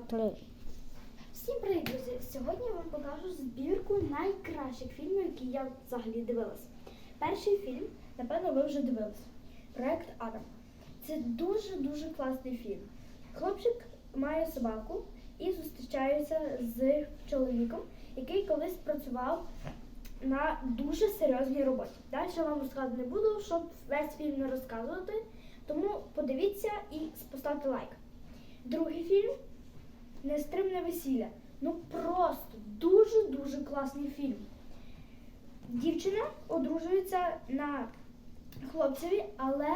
три. Всім привіт, друзі! Сьогодні я вам покажу збірку найкращих фільмів, які я взагалі дивилася. Перший фільм, напевно, ви вже дивилися. Проект Адам. Це дуже-дуже класний фільм. Хлопчик має собаку і зустрічається з чоловіком, який колись працював на дуже серйозній роботі. Далі я вам розказувати не буду, щоб весь фільм не розказувати. Тому подивіться і поставте лайк. Другий фільм Нестримне весілля. Ну просто дуже-дуже класний фільм. Дівчина одружується на хлопцеві, але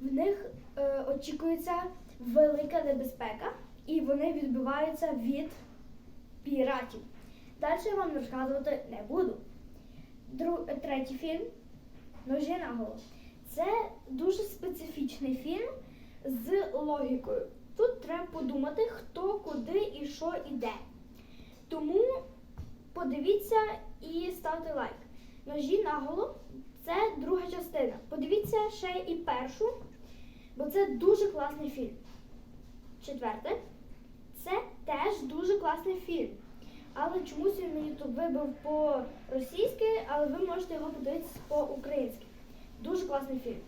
в них е, очікується велика небезпека, і вони відбиваються від піратів. Далі я вам розказувати не буду. Дру... Третій фільм Ножі на голову. Це дуже специфічний фільм з логікою. Тут треба подумати, хто куди і що іде. Тому подивіться і ставте лайк. Ножі наголо це друга частина. Подивіться ще і першу, бо це дуже класний фільм. Четверте, це теж дуже класний фільм. Але чомусь він мені тут вибив по-російськи, але ви можете його подивитися по-українськи. Дуже класний фільм.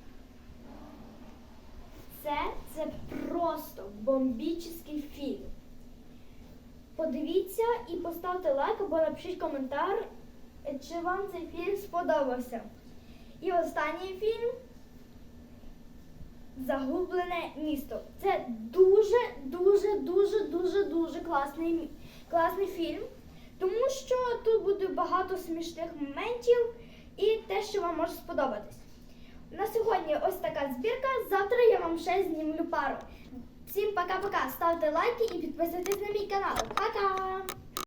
Це, це просто бомбічний фільм. Подивіться і поставте лайк або напишіть коментар, чи вам цей фільм сподобався. І останній фільм Загублене місто. Це дуже, дуже, дуже, дуже, дуже класний, класний фільм, тому що тут буде багато смішних моментів і те, що вам може сподобатись. На сьогодні ось така збірка. Завтра я вам ще знімлю пару. Всім пока-пока. Ставте лайки і підписуйтесь на мій канал. Пока!